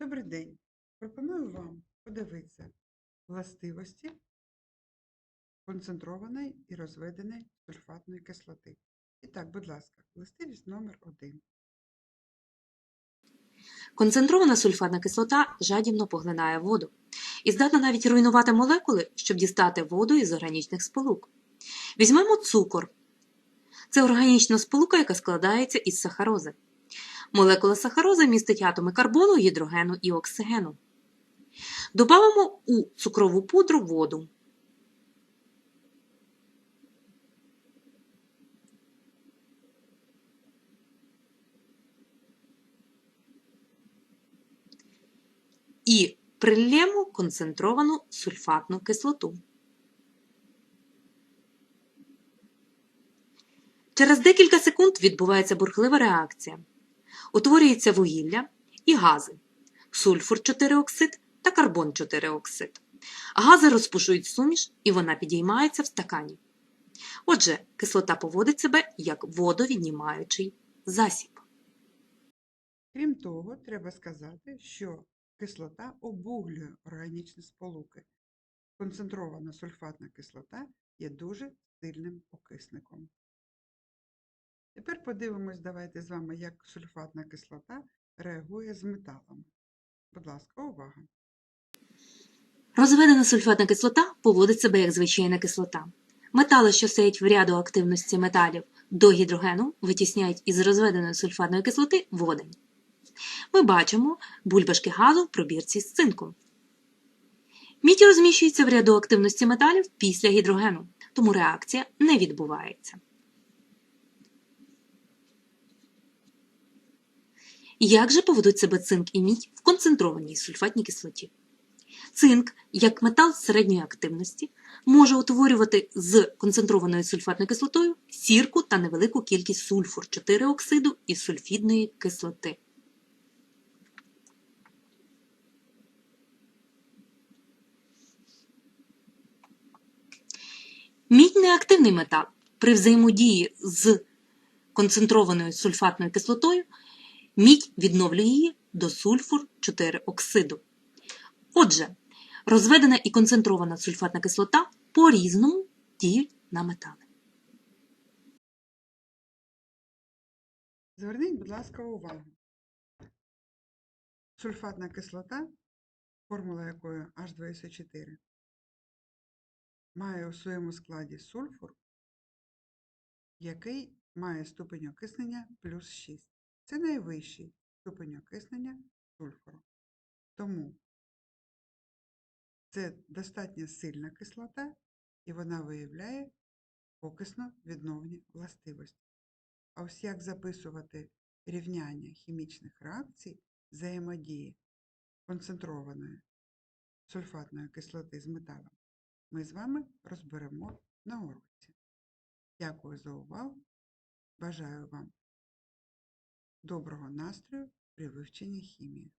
Добрий день. Пропоную вам подивитися властивості концентрованої і розведеної сульфатної кислоти. І так, будь ласка, властивість номер 1. Концентрована сульфатна кислота жадібно поглинає воду і здатна навіть руйнувати молекули, щоб дістати воду із органічних сполук. Візьмемо цукор. Це органічна сполука, яка складається із сахарози. Молекула сахарози містить атоми карбону, гідрогену і оксигену. Добавимо у цукрову пудру воду. і прильємо концентровану сульфатну кислоту. Через декілька секунд відбувається бурхлива реакція. Утворюється вугілля і гази сульфур 4 оксид та карбон 4 оксид. Гази розпушують суміш і вона підіймається в стакані. Отже, кислота поводить себе як водовіднімаючий засіб. Крім того, треба сказати, що кислота обуглює органічні сполуки. Концентрована сульфатна кислота є дуже сильним окисником. Тепер подивимось, давайте з вами, як сульфатна кислота реагує з металами. Будь ласка, увага! Розведена сульфатна кислота поводить себе як звичайна кислота. Метали, що стоять в ряду активності металів до гідрогену, витісняють із розведеної сульфатної кислоти водень. Ми бачимо бульбашки газу в пробірці з цинком. Мідь розміщується в ряду активності металів після гідрогену, тому реакція не відбувається. Як же поведуть себе цинк і мідь в концентрованій сульфатній кислоті? Цинк, як метал середньої активності, може утворювати з концентрованою сульфатною кислотою сірку та невелику кількість сульфур 4 оксиду і сульфідної кислоти. Мідь неактивний метал. При взаємодії з концентрованою сульфатною кислотою мідь відновлює її до сульфур 4 оксиду. Отже, розведена і концентрована сульфатна кислота по-різному діють на метали. Зверніть, будь ласка, увагу. Сульфатна кислота, формула якої H2SO4, має у своєму складі сульфур, який має ступень окиснення плюс 6. Це найвищий ступень окиснення сульфуру. Тому це достатньо сильна кислота, і вона виявляє окисно-відновні властивості. А ось як записувати рівняння хімічних реакцій взаємодії концентрованої сульфатної кислоти з металом, ми з вами розберемо на уроці. Дякую за увагу. Бажаю вам доброго настрою при вивченні хімії.